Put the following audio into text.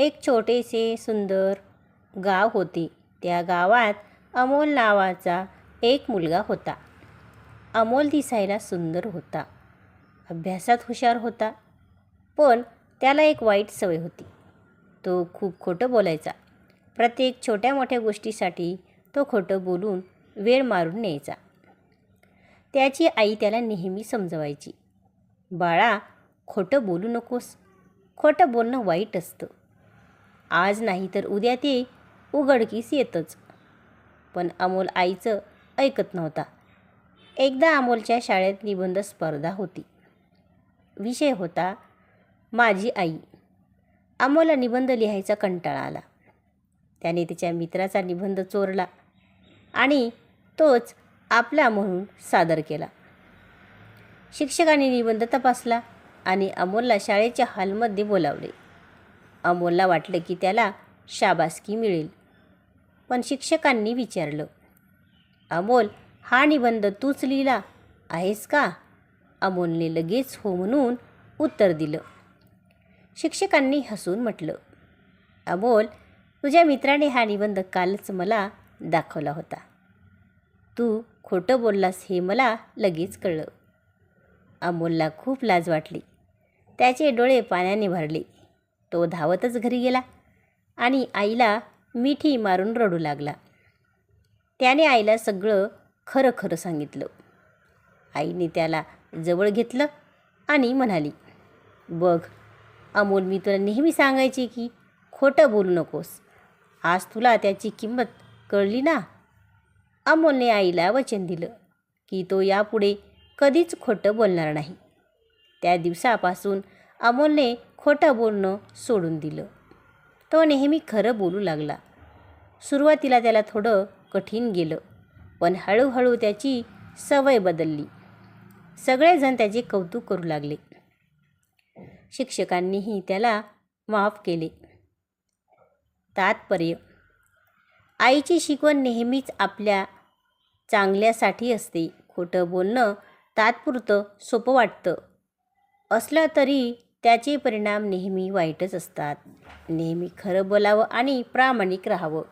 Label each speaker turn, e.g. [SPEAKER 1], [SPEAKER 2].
[SPEAKER 1] एक छोटेसे सुंदर गाव होते. त्या गावात अमोल नावाचा एक मुलगा होता. अमोल दिसायला सुंदर होता. अभ्यासात हुशार होता. पण त्याला एक वाईट सवय होती. तो खूप खोटं बोलायचा. प्रत्येक छोट्या मोठ्या गोष्टीसाठी तो खोटं बोलून वेळ मारून न्यायचा. त्याची आई त्याला नेहमी समजवायची. बाळा खोटं बोलू नकोस. खोटं बोलणं वाईट असतं. आज नाही तर उद्या ते उघडकीस येतच. पण अमोल आईचं ऐकत नव्हता. एकदा अमोलच्या शाळेत निबंध स्पर्धा होती. विषय होता माझी आई. अमोलला निबंध लिहायचा कंटाळा आला. त्याने त्याच्या मित्राचा निबंध चोरला आणि तोच आपला म्हणून सादर केला. शिक्षकांनी निबंध तपासला आणि अमोलला शाळेच्या हॉलमध्ये बोलावले. अमोलला वाटलं की त्याला शाबासकी मिळेल. पण शिक्षकांनी विचारलं अमोल हा निबंध तूच लिहिला आहेस का? अमोलने लगेच हो म्हणून उत्तर दिलं. शिक्षकांनी हसून म्हटलं अमोल तुझ्या मित्राने हा निबंध कालच मला दाखवला होता. तू खोटं बोललास हे मला लगेच कळलं. अमोलला खूप लाज वाटली. त्याचे डोळे पाण्याने भरले. तो धावतच घरी गेला आणि आईला मिठी मारून रडू लागला. त्याने आईला सगळं खरं खरं सांगितलं. आईने त्याला जवळ घेतलं आणि म्हणाली बघ अमोल मी तुला नेहमी सांगायचे की खोटं बोलू नकोस. आज तुला त्याची किंमत कळली ना? अमोलने आईला वचन दिलं की तो यापुढे कधीच खोटं बोलणार नाही. त्या दिवसापासून अमोलने खोटं बोलणं सोडून दिलं. तो नेहमी खरं बोलू लागला. सुरुवातीला त्याला थोडं कठीण गेलं पण हळूहळू त्याची सवय बदलली. सगळेजण त्याचे कौतुक करू लागले. शिक्षकांनीही त्याला माफ केले. तात्पर्य आईची शिकवण नेहमीच आपल्या चांगल्यासाठी असते. खोटं बोलणं तात्पुरतं सोपं वाटतं. असलं तरी त्याचे परिणाम नेहमी वाईटच असतात. नेहमी खरं बोलावं आणि प्रामाणिक राहावं.